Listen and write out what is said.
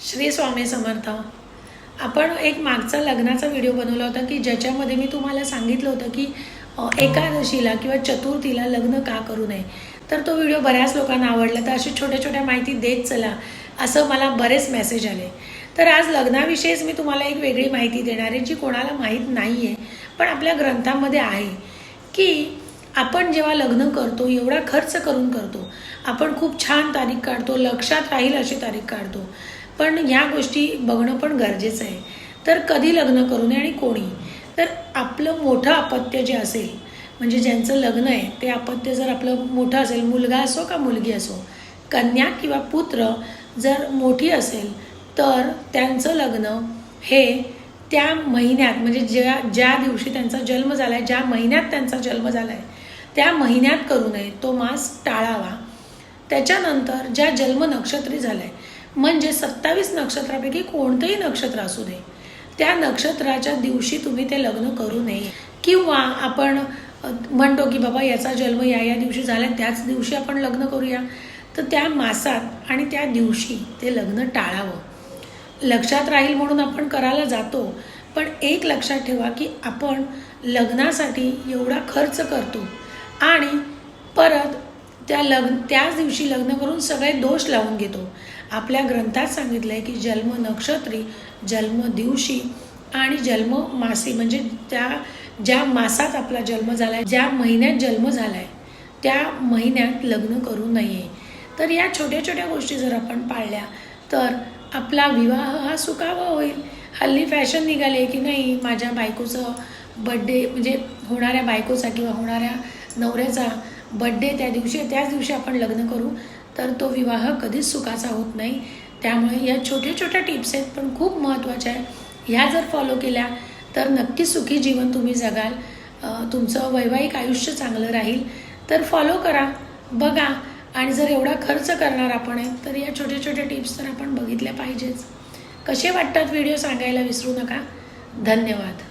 श्री स्वामी समर्थ. आपण एक मागचा लग्नाचा व्हिडिओ बनवला होता की ज्याच्यामध्ये मी तुम्हाला सांगितलं होतं की एकादशीला किंवा चतुर्थीला लग्न का करू नये. तर तो व्हिडिओ बऱ्याच लोकांना आवडला. तर अशी छोट्या छोट्या माहिती देत चला असं मला बरेच मेसेज आले. तर आज लग्नाविषयीच मी तुम्हाला एक वेगळी माहिती देणार आहे जी कोणाला माहीत नाही आहे पण आपल्या ग्रंथामध्ये आहे. की आपण जेव्हा लग्न करतो एवढा खर्च करून करतो आपण खूप छान तारीख काढतो लक्षात राहील अशी तारीख काढतो. पण ह्या गोष्टी बघणं पण गरजेचं आहे. तर कधी लग्न करू नये आणि कोणी? तर आपलं मोठं अपत्य जे असेल म्हणजे ज्यांचं लग्न आहे ते अपत्य जर आपलं मोठं असेल मुलगा असो का मुलगी असो कन्या किंवा पुत्र जर मोठी असेल तर त्यांचं लग्न हे त्या महिन्यात म्हणजे ज्या ज्या दिवशी त्यांचा जन्म झाला आहे ज्या महिन्यात त्यांचा जन्म झाला आहे त्या महिन्यात करू नये तो मास टाळावा. त्याच्यानंतर ज्या जन्म नक्षत्री झालं आहे म्हणजे सत्तावीस नक्षत्रापैकी कोणतंही नक्षत्र असू दे. त्या नक्षत्राच्या दिवशी तुम्ही ते लग्न करू नये. किंवा आपण म्हणतो की बाबा याचा जन्म या या दिवशी झाला त्याच दिवशी आपण लग्न करूया. तर त्या मासात आणि त्या दिवशी ते लग्न टाळावं. लक्षात राहील म्हणून आपण करायला जातो. पण एक लक्षात ठेवा की आपण लग्नासाठी एवढा खर्च करतो. आणि परत त्या लग्न त्याच दिवशी लग्न करून सगळे दोष लावून घेतो. आपल्या ग्रंथात सांगितलं आहे की जन्म नक्षत्री जन्म दिवशी आणि जन्म मासी. म्हणजे त्या ज्या मासात आपला जन्म झाला आहे ज्या महिन्यात जन्म झाला आहे त्या महिन्यात लग्न करू नये. तर या छोट्या छोट्या गोष्टी जर आपण पाळल्या तर आपला विवाह हा सुखावा होईल. हल्ली फॅशन निघाली आहे की नाही माझ्या बायकोचं बड्डे म्हणजे होणाऱ्या बायकोचा किंवा होणाऱ्या नवऱ्याचा बड्डे त्या दिवशी त्याच दिवशी आपण लग्न करू. तर तो विवाह कधीच सुखाचा होत नाही. त्यामुळे या छोट्या छोट्या टिप्स आहेत पण खूप महत्त्वाच्या आहे ह्या जर फॉलो केल्या तर नक्की सुखी जीवन तुम्ही जगाल. तुमचं वैवाहिक आयुष्य चांगलं राहील. तर फॉलो करा बघा आणि जर एवढा खर्च करणार आपण आहे तर या छोट्या छोट्या टिप्स तर आपण बघितल्या पाहिजेच. कसे वाटतात व्हिडिओ सांगायला विसरू नका. धन्यवाद.